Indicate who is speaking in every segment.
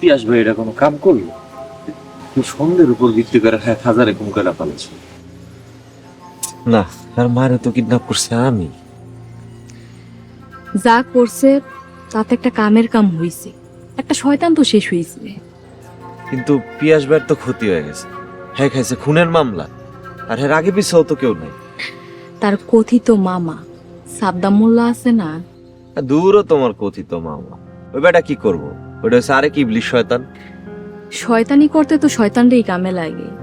Speaker 1: পিয়াস ভাই এটা কোনো কাম করল? সন্ধ্যের উপর ভিত্তি করে হ্যাঁ হাজারে কম করে ফেলেছে
Speaker 2: না আর মারে তো কিডন্যাপ করছে আমি।
Speaker 3: যা করছে তাতে একটা কামের কাম হইছে। একটা শয়তান তো শেষ হইছে।
Speaker 2: কিন্তু পিয়াস ভাইয়ের তো ক্ষতি হয়ে গেছে। হ্যাঁ খাইছে খুনের মামলা। আর এর আগে পিছেও তো কেউ নাই।
Speaker 3: তার কথিত মামা সাদ্দাম মোল্লা আছে না
Speaker 2: দূরও তোমার কথিত মামা। ওই বেটা কি করব? ওটা হচ্ছে আরেক ইবলিশ শয়তান।
Speaker 3: শয়তানি করতে তো শয়তানটাই কামে লাগে।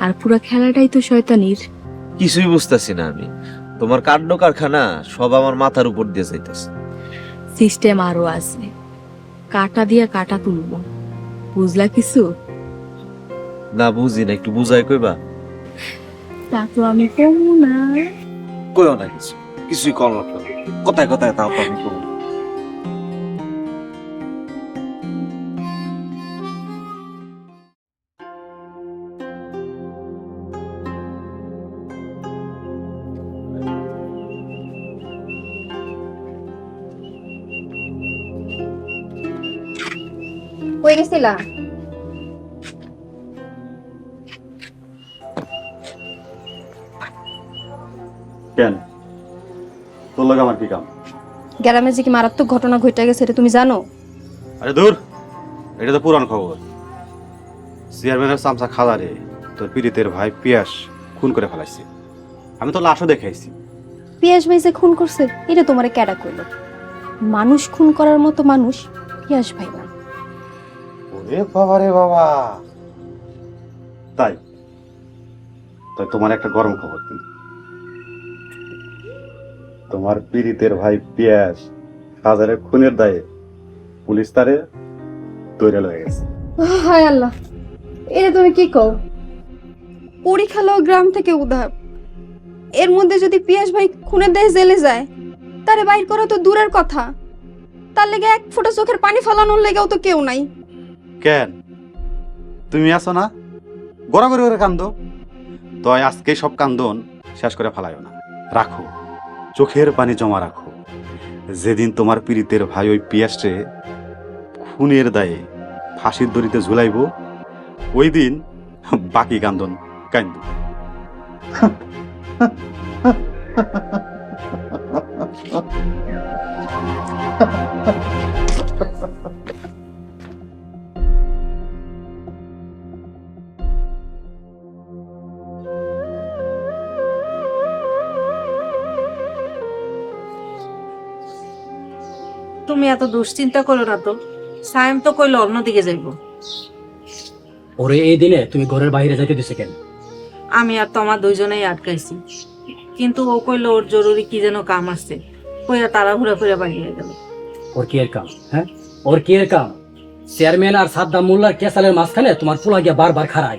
Speaker 3: আর পুরা খেলাটাই তো শয়তানির।
Speaker 2: কিছুই বুঝতেছি না আমি। তোমার কাণ্ড কারখানা সব আমার মাথার উপর দিয়ে যাইতেছে।
Speaker 3: সিস্টেম আরও আছে। কাটা দিয়া কাটা তুলবো। বুঝলা কিছু?
Speaker 2: না বুঝি না একটু বুঝাই কইবা?
Speaker 3: তা তো আমি কমু না।
Speaker 1: কইও না কিছু। কিছুই কল না কথায় কথায় তাও তো আমি করব
Speaker 4: কই গেছিলা
Speaker 5: কেন তোর লগে আমার কি কাম?
Speaker 4: গ্রামে যে কি মারাত্মক ঘটনা ঘটে গেছে এটা তুমি জানো?
Speaker 5: আরে দূর এটা তো পুরান খবর। চেয়ারম্যানের চামচা খালারে তোর পীড়িতের ভাই পিয়াস খুন করে ফেলাইছে। আমি তো লাশও দেখাইছি
Speaker 4: পিয়াস ভাই যে খুন করছে এটা তোমারে ক্যাডা কইলো? মানুষ খুন করার মতো মানুষ পিয়াস ভাই না।
Speaker 5: ওরে বাবা রে বাবা। তাই তাই তোমার একটা গরম খবর কি তোমার পীড়িতের ভাই পিয়াস হাজারের খুনের দায়ে পুলিশ তারে তৈরি লয়ে গেছে।
Speaker 4: হায় আল্লাহ। এটা তুমি কি কও? পরীক্ষালো গ্রাম থেকে উধার এর মধ্যে যদি পিয়াস ভাই খুনের দেহে জেলে যায় তারে বাইর করা তো দূরের কথা। তার লেগে এক ফোঁটা চোখের পানি ফেলানোর লেগেও তো কেউ নাই।
Speaker 5: কেন? তুমি আছো না? গড়াগড়ি করে কান্দো। তয় আজকে সব কান্দন শেষ করে ফেলাইও না। রাখো। চোখের পানি জমা রাখো। যেদিন তোমার পীড়িতের ভাই ওই পিয়াসে খুনের দায়ে ফাঁসির দড়িতে ঝুলাইব, ওই দিন বাকি কান্দন কান্দ
Speaker 6: তুমি এত দুশ্চিন্তা করো না তো। সায়েম তো কইলো অন্যদিকে যাইব।
Speaker 7: ওরে এই দিনে তুমি ঘরের বাইরে যাইতে দিছে কেন?
Speaker 6: আমি আর তোমার দুইজনেই আটকাইছি। কিন্তু ও কইলো ওর জরুরি কি যেন কাম আছে। কইরা তাড়াহুড়া করে বাড়িয়ে গেল।
Speaker 7: ওর কি এর কাম হ্যাঁ? ওর কি এর কাম? চেয়ারম্যান আর সাদ্দাম মোল্লার কেসালের মাঝখানে তোমার পোলা গিয়া বারবার খারায়